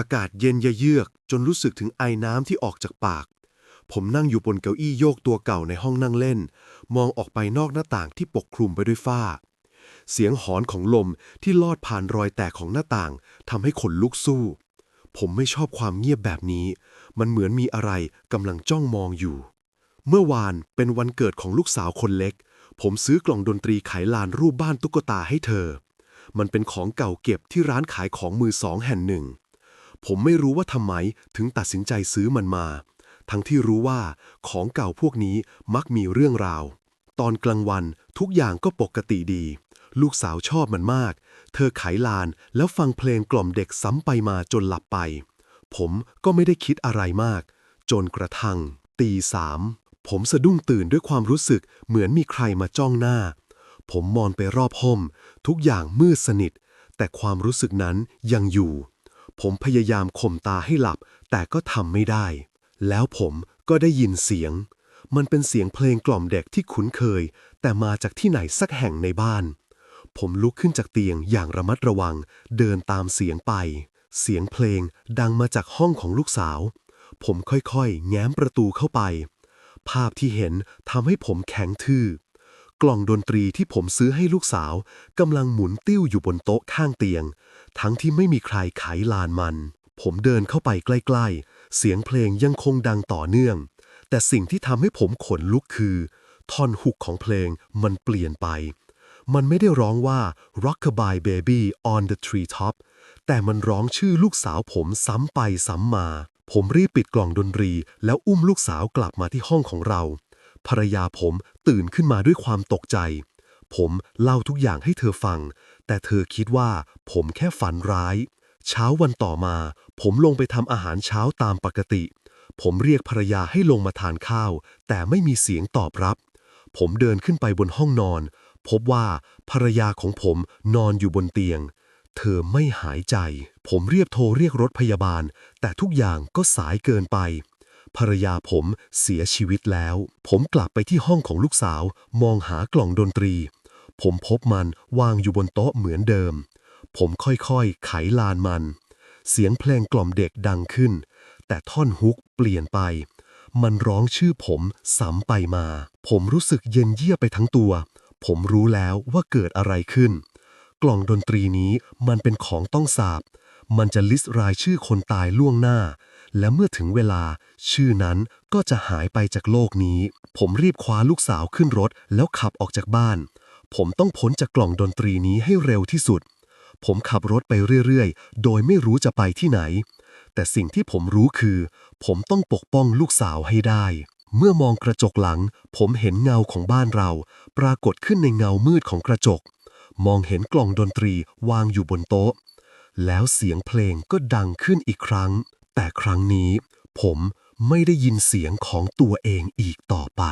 อากาศเย็นเยือกจนรู้สึกถึงไอน้ำที่ออกจากปาก ผมนั่งอยู่บนเก้าอี้โยกตัวเก่าในห้องนั่งเล่น มองออกไปนอกหน้าต่างที่ปกคลุมไปด้วยฝ้า เสียงหอนของลมที่ลอดผ่านรอยแตกของหน้าต่างทำให้ขนลุกสู้ ผมไม่ชอบความเงียบแบบนี้ มันเหมือนมีอะไรกำลังจ้องมองอยู่ เมื่อวานเป็นวันเกิดของลูกสาวคนเล็ก ผมซื้อกล่องดนตรีไขลานรูปบ้านตุ๊กตาให้เธอ มันเป็นของเก่าเก็บที่ร้านขายของมือสองแห่งหนึ่ง ผมไม่รู้ว่าทำไมถึงตัดสินใจซื้อมันมา ทั้งที่รู้ว่าของเก่าพวกนี้มักมีเรื่องราว ตอนกลางวันทุกอย่างก็ปกติดี ลูกสาวชอบมันมาก เธอไขลานแล้วฟังเพลงกล่อมเด็กซ้ำไปมาจนหลับไป ผมก็ไม่ได้คิดอะไรมาก จนกระทั่งตีสามผมสะดุ้งตื่นด้วยความรู้สึกเหมือนมีใครมาจ้องหน้า ผมมองไปรอบห้องทุกอย่างมืดสนิท แต่ความรู้สึกนั้นยังอยู่ ผมพยายามข่มตาให้หลับ แต่ก็ทำไม่ได้ แล้วผมก็ได้ยินเสียง มันเป็นเสียงเพลงกล่อมเด็กที่คุ้นเคย แต่มาจากที่ไหนสักแห่งในบ้าน ผมลุกขึ้นจากเตียงอย่างระมัดระวัง เดินตามเสียงไป เสียงเพลงดังมาจากห้องของลูกสาว ผมค่อยๆ แง้มประตูเข้าไป ภาพที่เห็นทำให้ผมแข็งทื่อกล่องดนตรีที่ผมซื้อให้ลูกสาวกำลังหมุนติ้วอยู่บนโต๊ะข้างเตียง ทั้งที่ไม่มีใครไขลานมัน ผมเดินเข้าไปใกล้ๆ เสียงเพลงยังคงดังต่อเนื่อง แต่สิ่งที่ทำให้ผมขนลุกคือ ท่อนฮุกของเพลงมันเปลี่ยนไป มันไม่ได้ร้องว่า Rockabye Baby on the Treetop แต่มันร้องชื่อลูกสาวผมซ้ำไปซ้ำมา ผมรีบปิดกล่องดนตรี แล้วอุ้มลูกสาวกลับมาที่ห้องของเรา ภรรยาผมตื่นขึ้นมาด้วยความตกใจ ผมเล่าทุกอย่างให้เธอฟัง แต่เธอคิดว่าผมแค่ฝันร้าย เช้าวันต่อมา ผมลงไปทำอาหารเช้าตามปกติ ผมเรียกภรรยาให้ลงมาทานข้าว แต่ไม่มีเสียงตอบรับ ผมเดินขึ้นไปบนห้องนอน พบว่าภรรยาของผมนอนอยู่บนเตียง เธอไม่หายใจ ผมเรียบโทรเรียกรถพยาบาล แต่ทุกอย่างก็สายเกินไปภรรยาผมเสียชีวิตแล้ว ผมกลับไปที่ห้องของลูกสาว มองหากล่องดนตรี ผมพบมันวางอยู่บนโต๊ะเหมือนเดิม ผมค่อยๆ ไขลานมัน เสียงเพลงกล่อมเด็กดังขึ้น แต่ท่อนฮุกเปลี่ยนไป มันร้องชื่อผมซ้ำไปมา ผมรู้สึกเย็นเยี่ยไปทั้งตัว ผมรู้แล้วว่าเกิดอะไรขึ้น กล่องดนตรีนี้มันเป็นของต้องสาบ มันจะลิสต์รายชื่อคนตายล่วงหน้า และเมื่อถึงเวลา ชื่อนั้นก็จะหายไปจากโลกนี้ ผมรีบคว้าลูกสาวขึ้นรถแล้วขับออกจากบ้าน ผมต้องพ้นจากกล่องดนตรีนี้ให้เร็วที่สุด ผมขับรถไปเรื่อยๆ โดยไม่รู้จะไปที่ไหน แต่สิ่งที่ผมรู้คือ ผมต้องปกป้องลูกสาวให้ได้ เมื่อมองกระจกหลัง ผมเห็นเงาของบ้านเรา ปรากฏขึ้นในเงามืดของกระจก มองเห็นกล่องดนตรีวางอยู่บนโต๊ะ แล้วเสียงเพลงก็ดังขึ้นอีกครั้ง แต่ครั้งนี้ ผมไม่ได้ยินเสียงของตัวเองอีกต่อไป